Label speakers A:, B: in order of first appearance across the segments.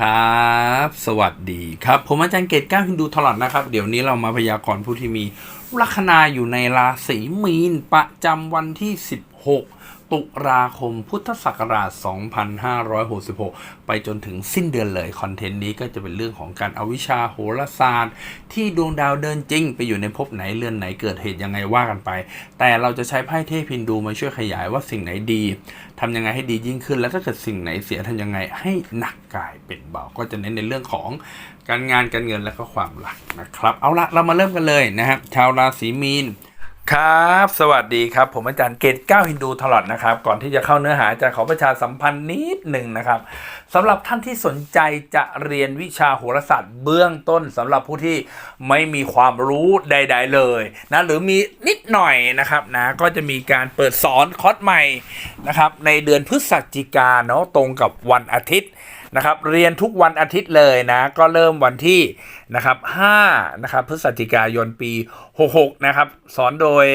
A: ครับ สวัสดีครับ ผมอาจารย์เกตก้าวฮินดูทลอดนะครับ เดี๋ยวนี้เรามาพยากรณ์ผู้ที่มี ลัคนาอยู่ในราศีมีนประจำวันที่ 16 ตุลาคมพุทธศักราช 2566 ไปจนถึงสิ้นเดือนเลย คอนเทนต์นี้ก็จะเป็นเรื่องของการอาวิชาโหราศาสตร์ ที่ดวงดาวเดินจริง ไปอยู่ในภพไหนเรือนไหนเกิดเหตุยังไงว่ากันไป แต่เราจะใช้ไพ่เทพินดูมาช่วยขยายว่าสิ่งไหนดีทำยังไงให้ดียิ่งขึ้น แล้วถ้าเกิดสิ่งไหนเสียทำยังไงให้หนักกายเป็นเบาก็จะเน้นในเรื่องของการงานการเงินและก็ความรักนะครับ เอาละเรามาเริ่มกันเลยนะครับ ชาวราศีมีนครับ สวัสดีครับ ผมอาจารย์เกตก้าฮินดูตลอดนะครับ ก่อนที่จะเข้าเนื้อหาจารย์ขอประชาสัมพันธ์นิดหนึ่งนะครับสำหรับท่านที่สนใจจะเรียนวิชาโหราศาสตร์เบื้องต้นสำหรับผู้ที่ไม่มีความรู้ใด ๆ เลยนะหรือมีนิดหน่อยนะครับนะก็จะมีการเปิดสอนคอร์สใหม่นะครับในเดือนพฤศจิกาเนาะตรงกับวันอาทิตย์ นะครับเรียนทุกวันอาทิตย์เลยนะก็เริ่มวันที่นะครับ5นะครับพฤศจิกายนปี 66นะครับสอนโดย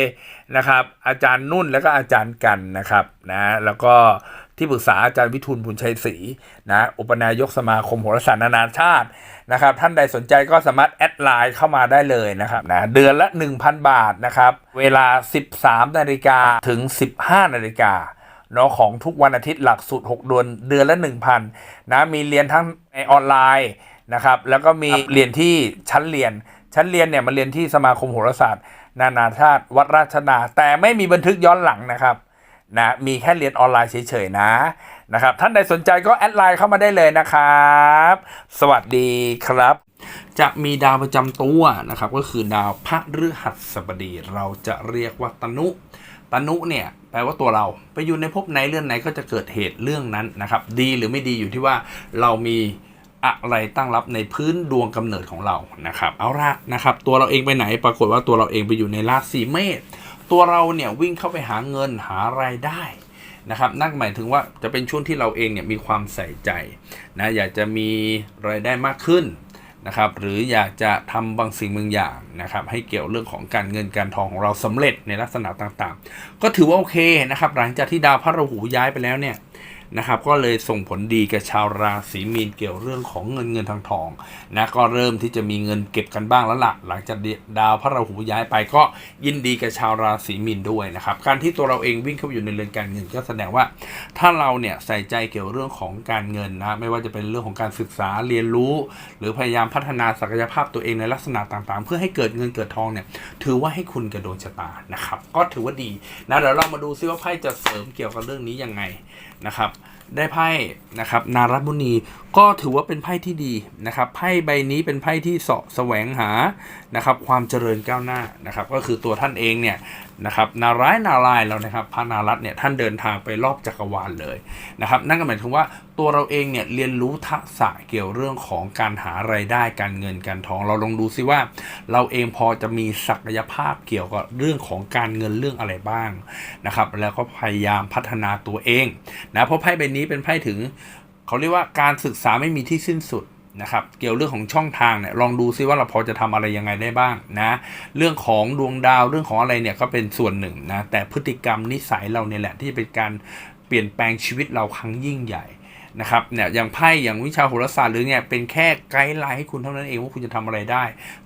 A: นะครับอาจารย์นุ่นแล้วก็อาจารย์กันนะครับนะแล้วก็ที่ปรึกษาอาจารย์วิทูลบุญชัยศรีนะอุปนายกสมาคมโหราศาสตร์นานาชาตินะครับท่านใดสนใจก็สามารถแอดไลน์เข้ามาได้เลยนะครับนะเดือนละ 1,000 บาทนะครับเวลา 13นาฬิกาถึง 15นาฬิกา เนาะของทุกวันอาทิตย์หลักสูตร 6 เดือนเดือนละ 1,000นะมีเรียนทั้งในออนไลน์นะครับแล้วก็มีเรียนที่ชั้นเรียน ชั้นเรียนเนี่ยมาเรียนที่สมาคมโหราศาสตร์ นานาชาติวัดราชนา แต่ไม่มีบันทึกย้อนหลังนะครับนะมีแค่เรียนออนไลน์เฉยๆนะนะครับท่านใดสนใจก็แอดไลน์เข้ามาได้เลยนะครับ สวัสดีครับ จะมีดาวประจำตัวนะครับก็คือดาวพระฤหัสบดีเราจะเรียกว่าตนุ ตนุเนี่ยแปลว่าตัวเราไปอยู่ในภพไหนเรื่องไหนก็จะเกิดเหตุเรื่องนั้นนะครับ ดีหรือไม่ดีอยู่ที่ว่าเรามีอะไรตั้งรับในพื้นดวงกำเนิดของเรานะครับ เอาละนะครับ ตัวเราเองไปไหน ปรากฏว่าตัวเราเองไปอยู่ในราศีเมษตัวเราเนี่ยวิ่งเข้าไปหาเงินหารายได้นะครับนั่นหมายถึงว่าจะเป็นช่วงที่เราเองเนี่ยมีความใส่ใจนะอยากจะมีรายได้มากขึ้น นะครับหรืออยากจะทำบางสิ่งบางอย่างนะครับให้เกี่ยวเรื่องของการเงินการทองของเราสำเร็จในลักษณะต่างๆ ก็ถือว่าโอเคนะครับหลังจากที่ดาวพระราหูย้ายไปแล้วเนี่ย นะครับก็เลยส่งผลดีกับชาวราศีมีนเกี่ยวเรื่องของเงินเงินทางทองนะก็เริ่มที่จะมีเงินเก็บกันบ้างแล้วละ่ะหลังจากดาวพระราหูย้ายไปก็ยินดีกับชาวราศีมีนด้วยนะครับการที่ตัวเราเองวิ่งเข้าไปอยู่ในเรือนการเงินก็แสดงว่า ถ้าเราเนี่ยใส่ใจเกี่ยวเรื่องของการเงินนะไม่ว่าจะเป็นเรื่องของการศึกษาเรียนรู้ หรือพยายามพัฒนาศักยภาพตัวเองในลักษณะต่างๆ เพื่อให้เกิดเงินเกิดทองเนี่ยถือว่าให้คุณกระโดนชะตานะครับก็ถือว่าดีนะเดี๋ยวเรามาดูซิว่าไพ่จะเสริมเกี่ยวกับเรื่องนี้ยังไงนะครับได้ไพ่นะครับนารัตมุนีก็ถือว่าเป็นไพ่ที่ดีนะครับไพ่ใบนี้เป็นไพ่ที่เสาะแสวงหานะครับความเจริญก้าวหน้านะครับก็คือตัวท่านเองเนี่ยนะครับนารายณ์นารายเรานะครับพระนารัตเนี่ยท่านเดินทางไปรอบจักรวาลเลยนะครับนั่นก็หมายถึงว่าตัวเราเองเนี่ยเรียนรู้ทักษะเกี่ยวเรื่องของการหาไรายได้การเงินการทอง เราลองดูซิว่า เราเองพอจะมีศักยภาพเกี่ยวกับเรื่องของการเงินเรื่องอะไรบ้างนะครับแล้วก็พยายามพัฒนาตัวเองนะเพราะไพ่ใบนี้เป็นไพ่ถึงเขาเรียกว่าการศึกษาไม่มีที่สิ้นสุด นะครับเกี่ยวเรื่องของช่องทางเนี่ยลองดูซิว่าเราพอจะทำอะไรยังไงได้บ้างนะเรื่องของดวงดาวเรื่องของอะไรเนี่ยก็เป็นส่วนหนึ่งนะแต่พฤติกรรมนิสัยเราเนี่ยแหละที่เป็นการเปลี่ยนแปลงชีวิตเราครั้งยิ่งใหญ่นะครับเนี่ยอย่างไพ่อย่างวิชาโหราศาสตร์หรือเนี่ยเป็นแค่ไกด์ไลน์ให้คุณเท่านั้นเองว่าคุณจะทำอะไรได้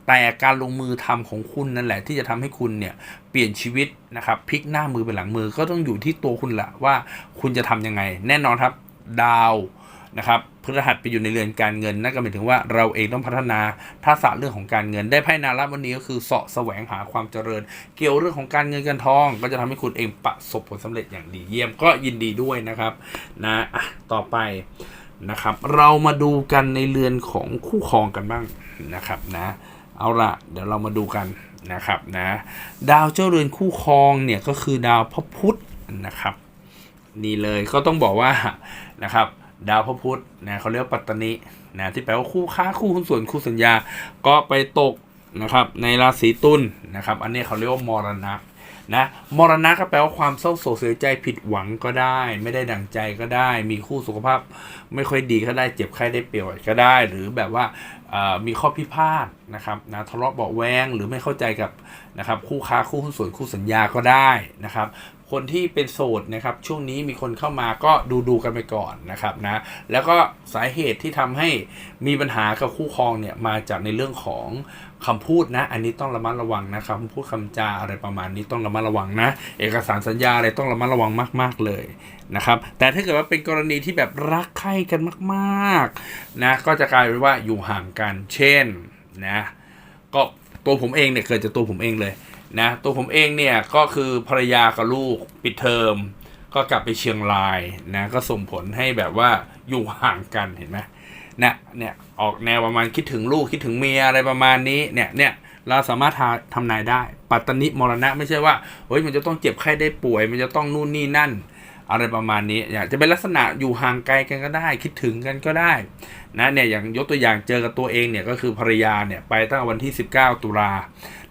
A: แต่การลงมือทำของคุณนั่นแหละ ที่จะทำให้คุณเนี่ยเปลี่ยนชีวิตนะครับพลิกหน้ามือเป็นหลังมือก็ต้องอยู่ที่ตัวคุณแหละว่าคุณจะทํำยังไง แน่นอนครับ ดาว นะครับพฤหัสไปอยู่ในเรือนการเงินนั่นก็หมายถึงว่าเราเองต้องพัฒนาทักษะเรื่องของการเงิน ได้ไพ่นารัวันนี้ก็คือเสาะแสวงหาความเจริญ เกี่ยวเรื่องของการเงินการทอง ก็จะทำให้คุณเองประสบผลสำเร็จอย่างดีเยี่ยมก็ยินดีด้วยนะครับนะะต่อไปนะครับ เรามาดูกันในเรือนของคู่ครองกันบ้างนะครับนะเอาละเดี๋ยวเรามาดูกันนะครับนะดาวเจ้าเรือนคู่ครองเนี่ยก็คือดาวพระพุธนะครับนี่เลยก็ต้องบอกว่านะครับ ดาวพระพุธนะเขาเรียกปัตตนินะที่แปลว่าคู่ค้าคู่หุ้นส่วนคู่สัญญาก็ไปตกนะครับในราศีตุลนะครับ อันนี้เขาเรียกว่ามรณะนะมรณะก็แปลว่าความเศร้าโศกเสียใจผิดหวังก็ได้ ไม่ได้ดังใจก็ได้ มีคู่สุขภาพไม่ค่อยดีก็ได้เจ็บไข้ได้เปรียวก็ได้ หรือแบบว่ามีข้อพิพาทนะครับนะทะเลาะเบาแวงหรือไม่เข้าใจกับนะครับคู่ค้าคู่หุ้นส่วนคู่สัญญาก็ได้นะครับ คนที่เป็นโสดนะครับช่วงนี้มีคนเข้ามาก็ดูดูๆกันไปก่อนนะครับนะแล้วก็สาเหตุที่ทำให้มีปัญหากับคู่ครองเนี่ยมาจากในเรื่องของคำพูดนะ อันนี้ต้องระมัดระวังนะครับคำพูดคำจาอะไรประมาณนี้ต้องระมัดระวังนะ เอกสารสัญญาอะไรต้องระมัดระวังมาก ๆเลยนะครับ แต่ถ้าเกิดว่าเป็นกรณีที่แบบรักใคร่กันมากๆนะก็จะกลายเป็นว่าอยู่ห่างกัน เช่นนะก็ตัวผมเองเนี่ยเกิดจากตัวผมเองเลย นะตัวผมเองเนี่ยก็คือภรรยากับลูกปิดเทอม ก็กลับไปเชียงรายนะก็ส่งผลให้แบบว่าอยู่ห่างกันเห็นไหมเนี่ยเนี่ยออกแนวประมาณคิดถึงลูกคิดถึงเมียอะไรประมาณนี้เนี่ยเนี่ยเราสามารถทาทำนายได้ ปัตตนิมรณะไม่ใช่ว่าเฮ้ยมันจะต้องเจ็บไข้ได้ป่วย มันจะต้องนู่นนี่นั่น อะไรประมาณนี้อยากจะเป็นลักษณะอยู่ห่างไกลกันก็ได้ คิดถึงกันก็ได้นะเนี่ยอย่างยกตัวอย่างเจอกับตัวเองเนี่ยก็คือภรรยาเนี่ยไปตั้งแต่วันที่ 19 ตุลา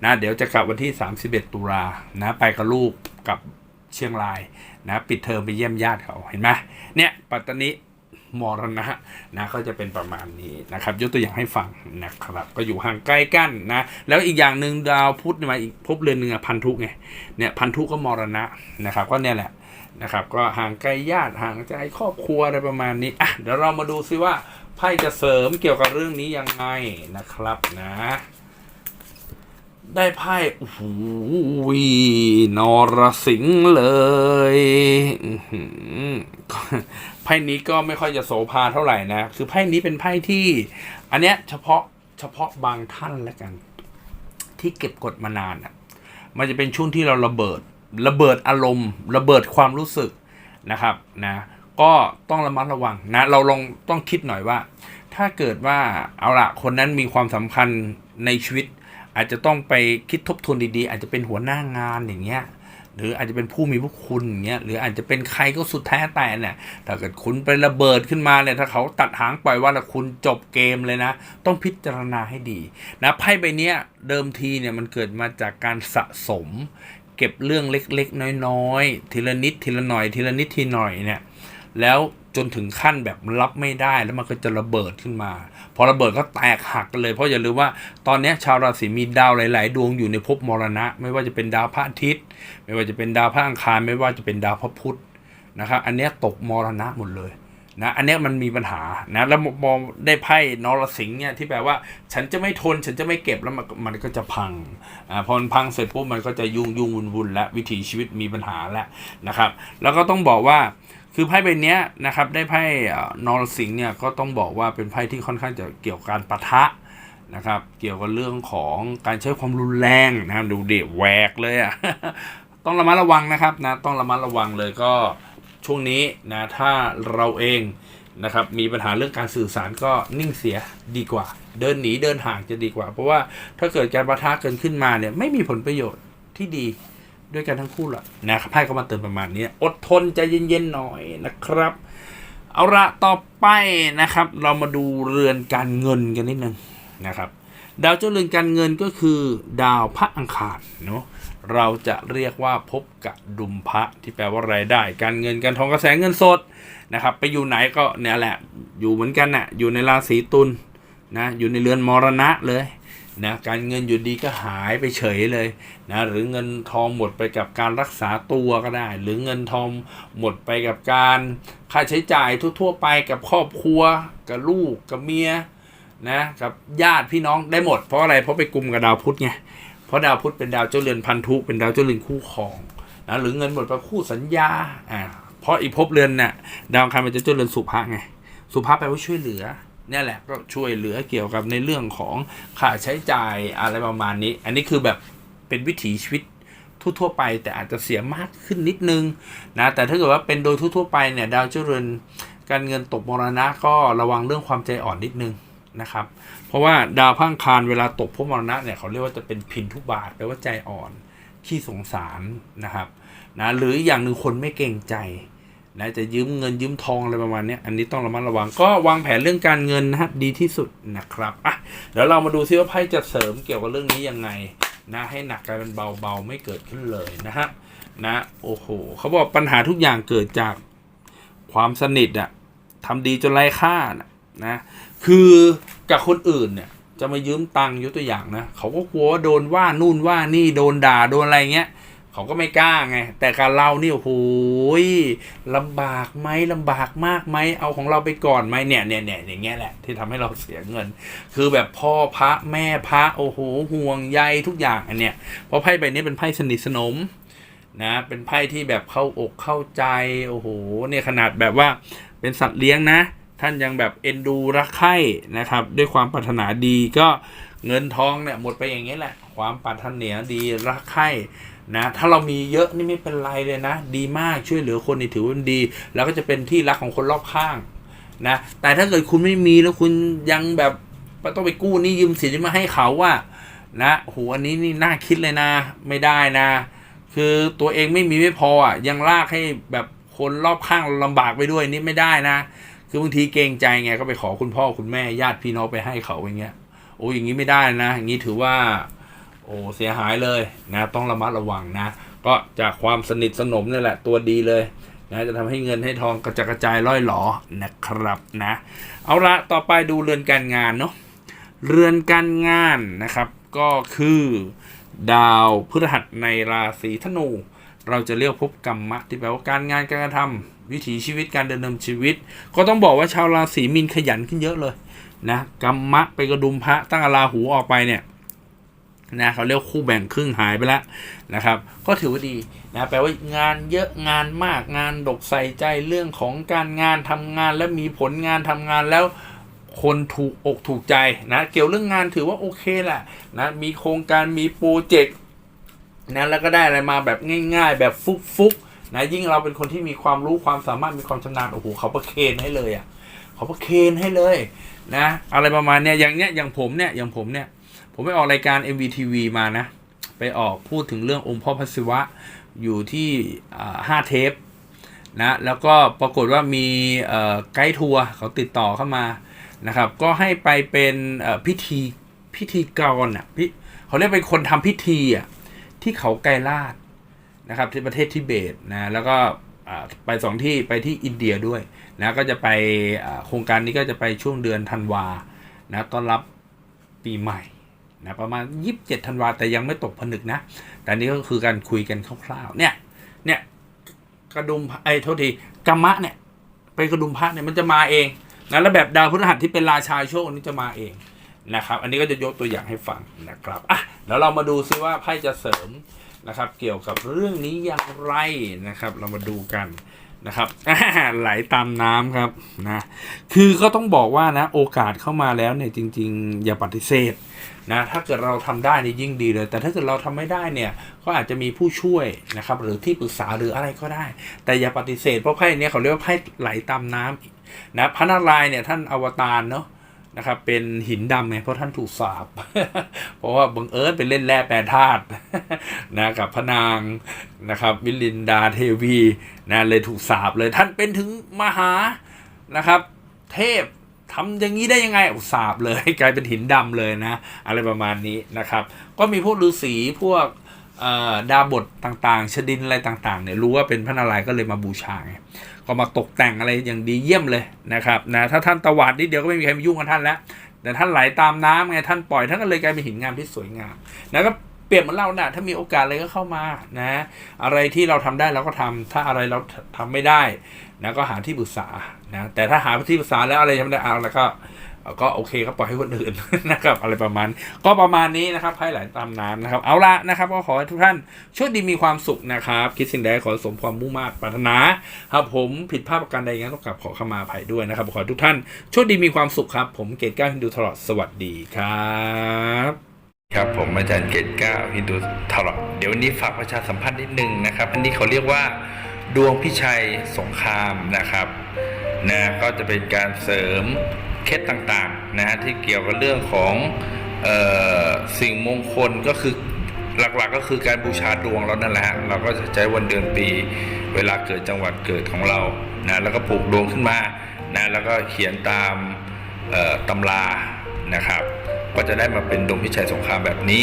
A: นะเดี๋ยวจะกลับวันที่ 31 ตุลานะไปกับลูกกับเชียงรายนะปิดเทอมไปเยี่ยมญาติเขาเห็นไหมเนี่ยปัตตานิมรณะนะก็จะเป็นประมาณนี้นะครับ ยกตัวอย่างให้ฟังนะครับ ก็อยู่ห่างใกล้กันนะ แล้วอีกอย่างหนึ่งดาวพุธมาอีกภพเรือนหนึ่งพันธุไงเนี่ยพันธุก็มรณะนะครับ ก็เนี่ยแหละนะครับ ก็ห่างไกลญาติห่างไกลครอบครัวอะไรประมาณนี้อะเดี๋ยวเรามาดูซิว่าไพ่จะเสริมเกี่ยวกับเรื่องนี้ยังไงนะครับนะ ได้ไพ่โอ้โหนรสิงห์เลยไพ่นี้ก็ไม่ค่อยจะโสภาเท่าไหร่นะ คือไพ่นี้เป็นไพ่ที่ อันเนี้ยเฉพาะเฉพาะบางท่านแล้วกัน ที่เก็บกดมานานอะ มันจะเป็นช่วงที่เราระเบิด ระเบิดอารมณ์ ระเบิดความรู้สึกนะครับ นะ ก็ต้องระมัดระวังนะ เราลองต้องคิดหน่อยว่า ถ้าเกิดว่าเอาละคนนั้นมีความสำคัญในชีวิต อาจจะต้องไปคิดทบทวนดีๆ อาจจะเป็นหัวหน้างานอย่างเงี้ยหรืออาจจะเป็นผู้มีพระคุณอย่างเงี้ยหรืออาจจะเป็นใครก็สุดแท้แต่เนี่ยถ้าเกิดคุณไประเบิดขึ้นมาเนี่ยถ้าเขาตัดหางปล่อยว่าละคุณจบเกมเลยนะ ต้องพิจารณาให้ดีนะไพ่ใบเนี้ยเดิมทีเนี่ยมันเกิดมาจากการสะสม เก็บเรื่องเล็กๆ น้อยๆ ทีละนิดทีละหน่อยทีละนิดทีหน่อยเนี่ยแล้ว จนถึงขั้นแบบรับไม่ได้แล้วมันก็จะระเบิดขึ้นมา พอระเบิดก็แตกหักกันเลย เพราะอย่าลืมว่าตอนนี้ชาวราศีมีดาวหลาย ๆ ดวงอยู่ในภพมรณะ ไม่ว่าจะเป็นดาวพระอาทิตย์ ไม่ว่าจะเป็นดาวพระอังคารไม่ว่าจะเป็นดาวพระพุธนะครับอันนี้ตกมรณะหมดเลยนะอันนี้มันมีปัญหานะแล้วมองได้ไพ่นรสิงห์เนี่ยที่แปลว่า ฉันจะไม่ทนฉันจะไม่เก็บแล้วมันมันก็จะพังอ่าพอมันพังเสร็จปุ๊บมันก็จะยุ่งยุ่งวุ่นวุ่นและวิถีชีวิตมีปัญหาแล้วนะครับ แล้วก็ต้องบอกว่า คือไพ่ใบนี้นะครับได้ไพ่เอ่อนสิงเนี่ยก็ต้องบอกว่าเป็นไพ่ที่ค่อนข้างจะเกี่ยวกับการปะทะนะครับเกี่ยวกับเรื่องของการใช้ความรุนแรงนะครับดูเดแหวกเลยอะต้องระมัดระวังนะครับนะต้องระมัดระวังเลยก็ช่วงนี้นะถ้าเราเองนะครับมีปัญหาเรื่องการสื่อสารก็นิ่งเสียดีกว่า เดินหนีเดินห่างจะดีกว่า เพราะว่าถ้าเกิดการประทะเกินขึ้นมาเนี่ยไม่มีผลประโยชน์ที่ดี ด้วยกันทั้งคู่หรอกนะครับไพ่ก็มาเตือนประมาณนี้ อดทนใจเย็นๆหน่อยนะครับ เอาละต่อไปนะครับ เรามาดูเรือนการเงินกันนิดนึงนะครับ ดาวเจ้าเรือนการเงินก็คือ ดาวพระอังคารเนาะเราจะเรียกว่าพบกับดุมพระที่แปลว่ารายได้ การเงินการทองกระแสเงินสดนะครับ ไปอยู่ไหนก็เนี่ยแหละ อยู่เหมือนกันน่ะอยู่ในราศีตุลนะอยู่ในเรือนมรณะเลย นะการเงินอยู่ดีก็หายไปเฉยเลยนะหรือเงินทองหมดไปกับการรักษาตัวก็ได้ หรือเงินทองหมดไปกับการค่าใช้จ่ายทั่ว ๆ ไปกับครอบครัว กับลูกกับเมียนะกับญาติพี่น้องได้หมด เพราะอะไรเพราะไปกลุ่มกับดาวพุธไงเพราะดาวพุธเป็นดาวเจ้าเรือนพันธุเป็นดาวเจ้าเรือนคู่ครองนะหรือเงินหมดไปคู่สัญญาอ่าเพราะอีกภพเรือนน่ะดาวอังคารเป็นเจ้าเรือนสุภะไงสุภะแปลว่าช่วยเหลือ เนี่ยแหละก็ช่วยเหลือเกี่ยวกับในเรื่องของค่าใช้จ่ายอะไรประมาณนี้ อันนี้คือแบบเป็นวิถีชีวิตทั่วๆไป แต่อาจจะเสียมากขึ้นนิดนึงนะแต่ถ้าเกิดว่าเป็นโดยทั่วๆไปเนี่ยดาวเจริญการเงินตกมรณะก็ระวังเรื่องความใจอ่อนนิดนึงนะครับ เพราะว่าดาวพังคารเวลาตกพวกมรณะเนี่ยเขาเรียกว่าจะเป็นพินทุบาทแปลว่าใจอ่อนขี้สงสารนะครับนะหรืออย่างหนึ่งคนไม่เกรงใจ นะจะยืมเงินยืมทองอะไรประมาณนี้อันนี้ต้องระมัดระวังก็วางแผนเรื่องการเงินนะฮะดีที่สุดนะครับอะเดี๋ยวเรามาดูซิว่าไพ่จะเสริมเกี่ยวกับเรื่องนี้ยังไงนะให้หนักกลายเป็นเบาๆไม่เกิดขึ้นเลยนะฮะนะโอ้โหเขาบอกปัญหาทุกอย่างเกิดจากความสนิทอะทำดีจนไร้ค่านะนะคือกับคนอื่นเนี่ยจะมายืมตังค์ยกตัวอย่างนะเขาก็กลัวว่าโดนว่านู่นว่านี่โดนด่าโดนอะไรเงี้ย เขาก็ไม่กล้าไง แต่การเรานี่โอ้โหยลำบากไหมลำบากมากไหมเอาของเราไปก่อนไหมเนี่ยเนี่ยเนี่ยอย่างเงี้ยแหละ ที่ทำให้เราเสียเงิน คือแบบพ่อพระแม่พระโอ้โหห่วงใยทุกอย่างอันเนี้ยเพราะไพ่ใบนี้เป็นไพ่สนิทสนมนะเป็นไพ่ที่แบบเข้าอกเข้าใจโอ้โหเนี่ยขนาดแบบว่าเป็นสัตว์เลี้ยงนะ ท่านยังแบบเอ็นดูรักใคร่นะครับ ด้วยความปรารถนาดีก็เงินทองเนี่ยหมดไปอย่างนี้แหละ ความปรารถนาดีรักใคร่ นะถ้าเรามีเยอะนี่ไม่เป็นไรเลยนะ ดีมากช่วยเหลือคนนี่ถือว่าดี แล้วก็จะเป็นที่รักของคนรอบข้างนะแต่ถ้าเกิดคุณไม่มีแล้วคุณยังแบบต้องไปกู้นี่ยืมสินมาให้เขาว่านะโหอันนี้นี่น่าคิดเลยนะ ไม่ได้นะ คือตัวเองไม่มีไม่พออะยังลากให้แบบคนรอบข้างลำบากไปด้วยนี่ไม่ได้นะ คือบางทีเกรงใจไงก็ไปขอคุณพ่อคุณแม่ญาติพี่น้องไปให้เขาอย่างเงี้ยโอ้อย่างนี้ไม่ได้นะ อย่างนี้ถือว่า โอ้เสียหายเลยนะต้องระมัดระวังนะ ก็จากความสนิทสนมนี่แหละตัวดีเลยนะจะทำให้เงินให้ทองกระจกระจายร่อยหลอนะครับนะ เอาละต่อไปดูเรือนการงานเนาะเรือนการงานนะครับก็คือดาวพฤหัสในราศีธนู เราจะเรียกพบกรรมะ ที่แปลว่าการงานการกระทำวิถีชีวิตการเดินดำชีวิต ก็ต้องบอกว่าชาวราศีมีนขยันขึ้นเยอะเลยนะกรรมะไปกระดุมพระตั้งอาราหูออกไปเนี่ย นะเขาเรียกคู่แบ่งครึ่งหายไปแล้วนะครับ ก็ถือว่าดีนะแปลว่างานเยอะงานมากงานดกใส่ใจเรื่องของการงานทำงานแล้วมีผลงานทำงานแล้วคนถูกอกถูกใจนะเกี่ยวเรื่องงานถือว่าโอเคแหละนะมีโครงการมีโปรเจกต์นะแล้วก็ได้อะไรมาแบบง่าย ๆ แบบฟุกๆนะยิ่งเราเป็นคนที่มีความรู้ความสามารถมีความชำนาญโอ้โหเขาประเคนให้เลยอะเขาประเคนให้เลยนะอะไรประมาณเนี้ยอย่างเนี้ยอย่างผมเนี่ยอย่างผมเนี่ย ผมไปออกรายการ MVTV มานะ ไปออกพูดถึงเรื่ององค์พ่อพระศิวะอยู่ที่ห้าเทปนะแล้วก็ปรากฏว่ามีไกด์ทัวร์เขาติดต่อเข้ามานะครับ ก็ให้ไปเป็นพิธีพิธีกรอะพิเขาเรียกเป็นคนทำพิธีอะที่เขาไกรลาดนะครับที่ประเทศทิเบตนะแล้วก็ไปสองที่ไปที่อินเดียด้วยนะก็จะไปโครงการนี้ก็จะไปช่วงเดือนธันวานะต้อนรับปีใหม่ นะประมาณ 27ธันวาแต่ยังไม่ตกผนึกนะ แต่นี่ก็คือการคุยกันคร่าวๆเนี่ยเนี่ยกระดุมไอ้โทษทีกรรมะเนี่ยไปกระดุมพระเนี่ยมันจะมาเองนะแล้วแบบดาวพฤหัสที่เป็นราชาโชคนี่จะมาเองนะครับ อันนี้ก็จะยกตัวอย่างให้ฟังนะครับอะแล้วเรามาดูซิว่าไพ่จะเสริมนะครับ เกี่ยวกับเรื่องนี้อย่างไรนะครับ เรามาดูกัน นะครับไหลตามน้ำครับนะคือก็ต้องบอกว่านะโอกาสเข้ามาแล้วเนี่ยจริง ๆ อย่าปฏิเสธนะถ้าเกิดเราทำได้นี่ยิ่งดีเลย แต่ถ้าเกิดเราทำไม่ได้เนี่ยก็อาจจะมีผู้ช่วยนะครับหรือที่ปรึกษาหรืออะไรก็ได้ แต่อย่าปฏิเสธเพราะไพ่เนี้ยเขาเรียกว่าไพ่ไหลตามน้ำนะพระนารายณ์เนี่ยท่านอวตารเนาะ นะครับ เป็นหินดำไงเพราะท่านถูกสาปเพราะว่าบังเอิญไปเล่นแร่แปรธาตุนะกับพระนางนะครับวิลินดาเทวีนะเลยถูกสาปเลยท่านเป็นถึงมหานะครับ เทพทำอย่างนี้ได้ยังไงอุสาบเลยกลายเป็นหินดำเลยนะ อะไรประมาณนี้นะครับ ก็มีพวกฤาษีพวกเอ่อดาบทต่างๆ ชดินอะไรต่างๆเนี่ยรู้ว่าเป็นพระนารายณ์ก็เลยมาบูชาไง ก็มาตกแต่งอะไรอย่างดีเยี่ยมเลยนะครับนะถ้าท่านตวาดนิดเดียวก็ไม่มีใครมายุ่งกับท่านแล้วแต่ท่านไหลตามน้ำไงท่านปล่อยท่านก็เลยกลายเป็นหินงามที่สวยงามนะก็เปรียบเหมือนเรานะ่ะถ้ามีโอกาสอะไรก็เข้ามานะอะไรที่เราทำได้เราก็ทำถ้าอะไรเราทำไม่ได้นะก็หาที่ปรึกษานะแต่ถ้าหาที่ปรึกษาแล้วอะไรทำไม่ได้เอาแล้วก็ ก็โอเคก็ปล่อยให้คนอื่นนะครับอะไรประมาณ ก็ประมาณนี้นะครับไพ่ไหลตามน้ำนะครับ เอาละนะครับก็ขอให้ทุกท่านโชคดีมีความสุขนะครับ คิดสิ่งใดขอสมความมุ่งมา่ปรารถนาครับผมผิดพลาดประการใดงั้นต้องกลับขอขมาภัยด้วยนะครับ ขอทุกท่านโชคดีมีความสุขครับ ผมเกตก้าฮินดูตลอดสวัสดีครับครับผมอาจารย์เกตก้าฮินดูตลอดเดี๋ยววันนี้ฝากประชาสัมพันธ์นิดนึงนะครับอันนี้เขาเรียกว่าดวงพิชัยสงครามนะครับนะก็จะเป็นการเสริม เคล็ดต่างๆนะฮะที่เกี่ยวกับเรื่องของออสิ่งมงคลก็คือหลักๆก็คือการบูชาดวงเรานั่นแหละฮะเราก็จะใช้วันเดือนปี เวลาเกิดจังหวัดเกิดของเรานะแล้วก็ปลูกดวงขึ้นมานะแล้วก็เขียนตามตำรานะครับ ก็จะได้มาเป็นดวงพิชัยสงครามแบบนี้